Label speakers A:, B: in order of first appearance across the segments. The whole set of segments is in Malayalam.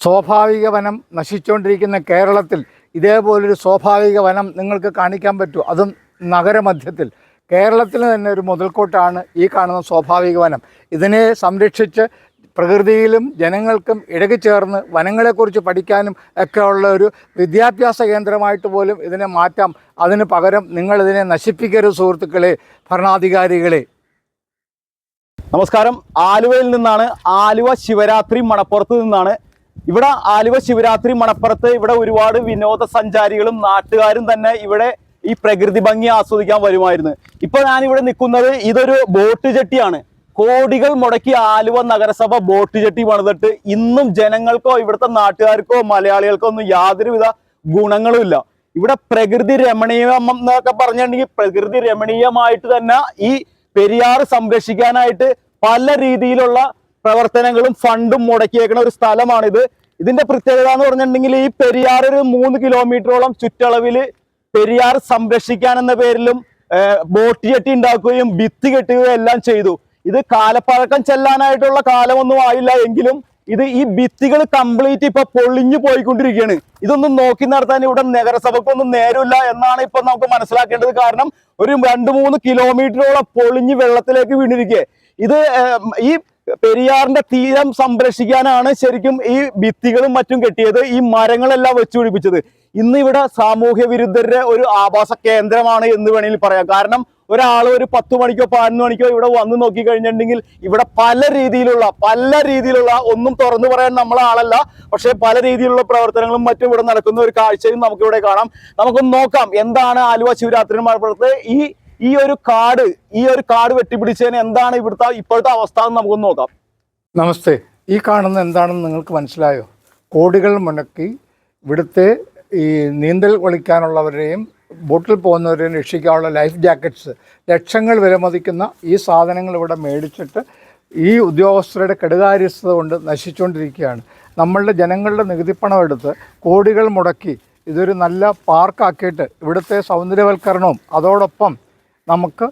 A: സ്വാഭാവിക വനം നശിച്ചുകൊണ്ടിരിക്കുന്ന കേരളത്തിൽ ഇതേപോലൊരു സ്വാഭാവിക വനം നിങ്ങൾക്ക് കാണിക്കാൻ പറ്റൂ. അതും നഗരമധ്യത്തിൽ. കേരളത്തിന് തന്നെ ഒരു മുതൽക്കോട്ടാണ് ഈ കാണുന്ന സ്വാഭാവിക വനം. ഇതിനെ സംരക്ഷിച്ച് പ്രകൃതിയിലും ജനങ്ങൾക്കും ഇടകി ചേർന്ന് വനങ്ങളെക്കുറിച്ച് പഠിക്കാനും ഒക്കെ ഉള്ള ഒരു വിദ്യാഭ്യാസ കേന്ദ്രമായിട്ട് പോലും ഇതിനെ മാറ്റാം. അതിന് പകരം നിങ്ങളിതിനെ നശിപ്പിക്കരുത് സുഹൃത്തുക്കളെ ഭരണാധികാരികളെ.
B: നമസ്കാരം. ആലുവയിൽ നിന്നാണ് ആലുവ ശിവരാത്രി മണപ്പുറത്ത് നിന്നാണ് ഇവിടെ ആലുവ ശിവരാത്രി മണപ്പുറത്ത് ഇവിടെ ഒരുപാട് വിനോദസഞ്ചാരികളും നാട്ടുകാരും തന്നെ ഇവിടെ ഈ പ്രകൃതി ഭംഗി ആസ്വദിക്കാൻ വരുമായിരുന്നു. ഇപ്പൊ ഞാൻ ഇവിടെ നിൽക്കുന്നത് ഇതൊരു ബോട്ട് ജെട്ടിയാണ്. കോടികൾ മുടക്കി ആലുവ നഗരസഭ ബോട്ട് ജെട്ടി പണിതിട്ട് ഇന്നും ജനങ്ങൾക്കോ ഇവിടുത്തെ നാട്ടുകാർക്കോ മലയാളികൾക്കോ ഒന്നും യാതൊരുവിധ ഗുണങ്ങളും ഇല്ല. ഇവിടെ പ്രകൃതി രമണീയം എന്നൊക്കെ പറഞ്ഞിട്ടുണ്ടെങ്കിൽ പ്രകൃതി രമണീയമായിട്ട് തന്നെ ഈ പെരിയാർ സംരക്ഷിക്കാനായിട്ട് പല രീതിയിലുള്ള പ്രവർത്തനങ്ങളും ഫണ്ടും മുടക്കിയേക്കുന്ന ഒരു സ്ഥലമാണിത്. ഇതിന്റെ പ്രത്യേകത എന്ന് പറഞ്ഞിട്ടുണ്ടെങ്കിൽ ഈ പെരിയാർ ഒരു മൂന്ന് കിലോമീറ്ററോളം ചുറ്റളവിൽ പെരിയാർ സംരക്ഷിക്കാൻ എന്ന പേരിലും ബോട്ട് ജെട്ടി ഉണ്ടാക്കുകയും ഭിത്തി കെട്ടുകയും എല്ലാം ചെയ്തു. ഇത് കാലപ്പഴക്കം ചെല്ലാനായിട്ടുള്ള കാലമൊന്നും ആയില്ല എങ്കിലും ഇത് ഈ ഭിത്തികൾ കംപ്ലീറ്റ് ഇപ്പൊ പൊളിഞ്ഞു പോയിക്കൊണ്ടിരിക്കുകയാണ്. ഇതൊന്നും നോക്കി നടത്താൻ ഇവിടെ നഗരസഭക്കൊന്നും നേരമില്ല എന്നാണ് ഇപ്പൊ നമുക്ക് മനസ്സിലാക്കേണ്ടത്. കാരണം ഒരു രണ്ട് മൂന്ന് കിലോമീറ്ററോളം പൊളിഞ്ഞ് വെള്ളത്തിലേക്ക് വീണിരിക്കുക ഇത് ഈ പെരിയാറിന്റെ തീരം സംരക്ഷിക്കാനാണ് ശരിക്കും ഈ ഭിത്തികളും മറ്റും കെട്ടിയത്. ഈ മരങ്ങളെല്ലാം വെച്ചു പിടിപ്പിച്ചത്. ഇന്ന് ഇവിടെ സാമൂഹ്യ വിരുദ്ധരുടെ ഒരു ആവാസ കേന്ദ്രമാണ് എന്ന് വേണമെങ്കിൽ പറയാം. കാരണം ഒരാൾ ഒരു പത്ത് മണിക്കോ പതിനൊന്ന് മണിക്കോ ഇവിടെ വന്ന് നോക്കി കഴിഞ്ഞിട്ടുണ്ടെങ്കിൽ ഇവിടെ പല രീതിയിലുള്ള പല രീതിയിലുള്ള ഒന്നും തുറന്നു പറയാൻ നമ്മളെ ആളല്ല. പക്ഷേ പല രീതിയിലുള്ള പ്രവർത്തനങ്ങളും മറ്റും ഇവിടെ നടക്കുന്ന ഒരു കാഴ്ചയും നമുക്കിവിടെ കാണാം. നമുക്കൊന്ന് നോക്കാം എന്താണ് ആലുവ ശിവരാത്രി മലപ്പുറത്ത് ഈ ഈ ഒരു കാട് ഈ ഒരു കാട് വെട്ടിപ്പിടിച്ചതിന് എന്താണ് ഇവിടുത്തെ ഇപ്പോഴത്തെ അവസ്ഥ എന്ന് നമുക്കൊന്ന് നോക്കാം.
A: നമസ്തേ. ഈ കാണുന്ന എന്താണെന്ന് നിങ്ങൾക്ക് മനസ്സിലായോ? കോടികൾ മുണക്കി ഇവിടുത്തെ ഈ നീന്തൽ കളിക്കാനുള്ളവരെയും ബോട്ടിൽ പോകുന്നവരെയും രക്ഷിക്കാനുള്ള ലൈഫ് ജാക്കറ്റ്സ് ലക്ഷങ്ങൾ വിലമതിക്കുന്ന ഈ സാധനങ്ങൾ ഇവിടെ മേടിച്ചിട്ട് ഈ ഉദ്യോഗസ്ഥരുടെ കെടുകാര്യസ്ഥത കൊണ്ട് നശിച്ചുകൊണ്ടിരിക്കുകയാണ്. നമ്മളുടെ ജനങ്ങളുടെ നികുതിപ്പണം എടുത്ത് കോടികൾ മുടക്കി ഇതൊരു നല്ല പാർക്കാക്കിയിട്ട് ഇവിടുത്തെ സൗന്ദര്യവൽക്കരണവും അതോടൊപ്പം നമുക്ക്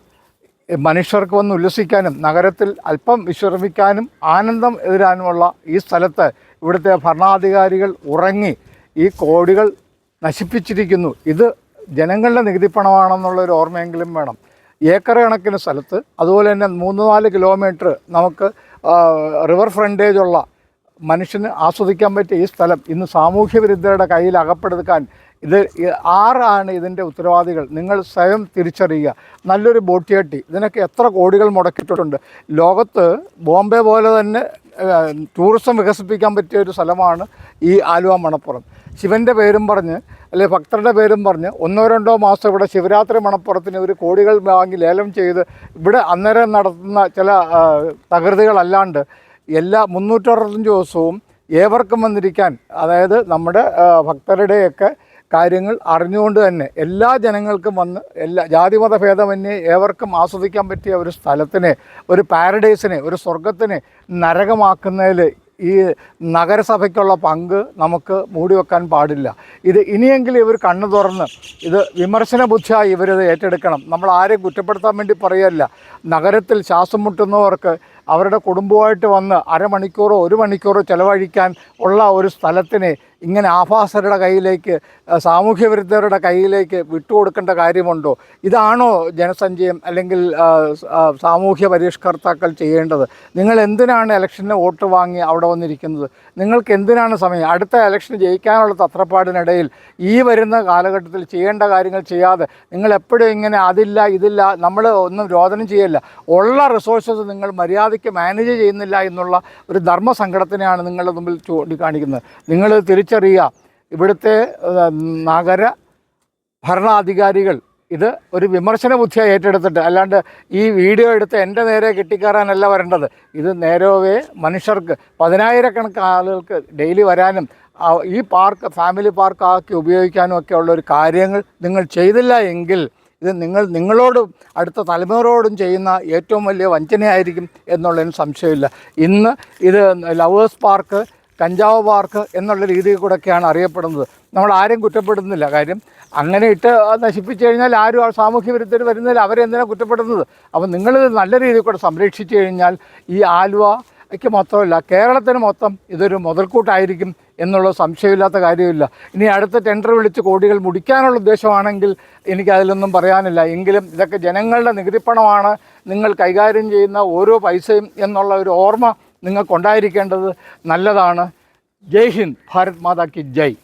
A: മനുഷ്യർക്ക് വന്ന് ഉല്ലസിക്കാനും നഗരത്തിൽ അല്പം വിശ്രമിക്കാനും ആനന്ദം എതിരാനുമുള്ള ഈ സ്ഥലത്ത് ഇവിടുത്തെ ഭരണാധികാരികൾ ഉറങ്ങി ഈ കോടികൾ നശിപ്പിച്ചിരിക്കുന്നു. ഇത് ജനങ്ങളുടെ നികുതിപ്പണമാണെന്നുള്ള ഒരു ഓർമ്മയെങ്കിലും വേണം. ഏക്കർ കണക്കിന് സ്ഥലത്ത് അതുപോലെ തന്നെ മൂന്ന് നാല് കിലോമീറ്റർ നമുക്ക് റിവർ ഫ്രണ്ടേജ് ഉള്ള മനുഷ്യന് ആസ്വദിക്കാൻ പറ്റിയ ഈ സ്ഥലം ഇന്ന് സാമൂഹ്യ വിരുദ്ധരുടെ കയ്യിൽ അകപ്പെടുക്കാൻ ഇത് ആറാണ് ഇതിന്റെ ഉത്തരവാദികൾ. നിങ്ങൾ സ്വയം തിരിച്ചറിയുക. നല്ലൊരു ബോട്ടിയട്ടി. ഇതിനൊക്കെ എത്ര കോടികൾ മുടക്കിയിട്ടുണ്ട്. ലോകത്ത് ബോംബെ പോലെ തന്നെ ടൂറിസം വികസിപ്പിക്കാൻ പറ്റിയ ഒരു സ്ഥലമാണ് ഈ ആലുവ മണപ്പുറം. ശിവന്റെ പേരും പറഞ്ഞ് അല്ലെ ഭക്തരുടെ പേരും പറഞ്ഞ് ഒന്നോ രണ്ടോ മാസം ഇവിടെ ശിവരാത്രി മണപ്പുറത്തിന് ഒരു കോടികൾ വാങ്ങി ലേലം ചെയ്ത് ഇവിടെ അന്നേരം നടത്തുന്ന ചില തകൃതികളല്ലാണ്ട് എല്ലാ മുന്നൂറ്ററുപത്തഞ്ച് ദിവസവും ഏവർക്കും വന്നിരിക്കാൻ അതായത് നമ്മുടെ ഭക്തരുടെയൊക്കെ കാര്യങ്ങൾ അറിഞ്ഞുകൊണ്ട് തന്നെ എല്ലാ ജനങ്ങൾക്കും വന്ന് എല്ലാ ജാതിമത ഭേദമന്യേ ഏവർക്കും ആസ്വദിക്കാൻ പറ്റിയ ഒരു സ്ഥലത്തിനെ ഒരു പാരഡൈസിനെ ഒരു സ്വർഗത്തിനെ നരകമാക്കുന്നതിൽ ഈ നഗരസഭയ്ക്കുള്ള പങ്ക് നമുക്ക് മൂടി വെക്കാൻ പാടില്ല. ഇത് ഇനിയെങ്കിലും ഇവർ കണ്ണു തുറന്ന് ഇത് വിമർശന ബുദ്ധിയായി ഇവരിത് ഏറ്റെടുക്കണം. നമ്മൾ ആരെയും കുറ്റപ്പെടുത്താൻ വേണ്ടി പറയല്ല. നഗരത്തിൽ ശ്വാസം മുട്ടുന്നവർക്ക് അവരുടെ കുടുംബമായിട്ട് വന്ന് അരമണിക്കൂറോ ഒരു മണിക്കൂറോ ചിലവഴിക്കാൻ ഉള്ള ഒരു സ്ഥലത്തിനെ ഇങ്ങനെ ആഭാസരുടെ കയ്യിലേക്ക് അഹ് സാമൂഹ്യ വിരുദ്ധരുടെ കയ്യിലേക്ക് വിട്ടുകൊടുക്കേണ്ട കാര്യമുണ്ടോ? ഇതാണോ ജനസഞ്ചയം അല്ലെങ്കിൽ സാമൂഹ്യ പരിഷ്കർത്താക്കൾ ചെയ്യേണ്ടത്? നിങ്ങൾ എന്തിനാണ് ഇലക്ഷന് വോട്ട് വാങ്ങി അവിടെ വന്നിരിക്കുന്നത്? നിങ്ങൾക്ക് എന്തിനാണ് സമയം? അടുത്ത ഇലക്ഷന് ജയിക്കാനുള്ള തത്രപ്പാടിനിടയിൽ ഈ വരുന്ന കാലഘട്ടത്തിൽ ചെയ്യേണ്ട കാര്യങ്ങൾ ചെയ്യാതെ നിങ്ങൾ എപ്പോഴും ഇങ്ങനെ അതില്ല ഇതില്ല നമ്മൾ ഒന്നും രോദനം ചെയ്യല്ല. ഉള്ള റിസോഴ്സസ് നിങ്ങൾ മര്യാദയ്ക്ക് മാനേജ് ചെയ്യുന്നില്ല എന്നുള്ള ഒരു ധർമ്മസങ്കടത്തിനെയാണ് നിങ്ങളുടെ മുമ്പിൽ ചൂണ്ടിക്കാണിക്കുന്നത് നിങ്ങൾ തിരിച്ചറിയുക ഇവിടുത്തെ നഗര ഭരണാധികാരികൾ ഇത് ഒരു വിമർശന ബുദ്ധിയായി ഏറ്റെടുത്തിട്ട് അല്ലാണ്ട് ഈ വീഡിയോ എടുത്ത് എന്റെ നേരെ കെട്ടിക്കയറാനല്ല വരേണ്ടത്. ഇത് നേരവേ മനുഷ്യർക്ക് പതിനായിരക്കണക്കിന് ആളുകൾക്ക് ഡെയിലി വരാനും ഈ പാർക്ക് ഫാമിലി പാർക്കാക്കി ഉപയോഗിക്കാനും ഒക്കെ ഉള്ള ഒരു കാര്യങ്ങൾ നിങ്ങൾ ചെയ്തില്ല എങ്കിൽ ഇത് നിങ്ങൾ നിങ്ങളോടും അടുത്ത തലമുറയോടും ചെയ്യുന്ന ഏറ്റവും വലിയ വഞ്ചനയായിരിക്കും എന്നുള്ളതിന് സംശയമില്ല. ഇന്ന് ഇത് ലവേഴ്സ് പാർക്ക് കഞ്ചാവ് പാർക്ക് എന്നുള്ള രീതിയിൽ കൂടെയൊക്കെയാണ് അറിയപ്പെടുന്നത്. നമ്മൾ ആരും കുറ്റപ്പെടുന്നില്ല കാര്യം അങ്ങനെ ഇട്ട് നശിപ്പിച്ചു കഴിഞ്ഞാൽ ആരും ആ സാമൂഹ്യ വിരുദ്ധർ വരുന്നതിൽ അവരെന്തിനാണ് കുറ്റപ്പെടുന്നത്? അപ്പം നിങ്ങളിത് നല്ല രീതിയിൽ കൂടെ സംരക്ഷിച്ചു കഴിഞ്ഞാൽ ഈ ആലുവ ക്ക് മൊത്തമല്ല കേരളത്തിന് മൊത്തം ഇതൊരു മുതൽക്കൂട്ടായിരിക്കും എന്നുള്ള സംശയമില്ലാത്ത കാര്യമില്ല. ഇനി അടുത്ത ടെൻഡർ വിളിച്ച് കോടികൾ മുടിക്കാനുള്ള ഉദ്ദേശമാണെങ്കിൽ എനിക്ക് അതിലൊന്നും പറയാനില്ല. എങ്കിലും ഇതൊക്കെ ജനങ്ങളുടെ നികുതിപ്പണമാണ് നിങ്ങൾ കൈകാര്യം ചെയ്യുന്ന ഓരോ പൈസയും എന്നുള്ള ഒരു ഓർമ്മ നിങ്ങൾക്കുണ്ടായിരിക്കേണ്ടത് നല്ലതാണ്. ജയ് ഹിന്ദ് ഭാരത് മാതാ കി ജയ്.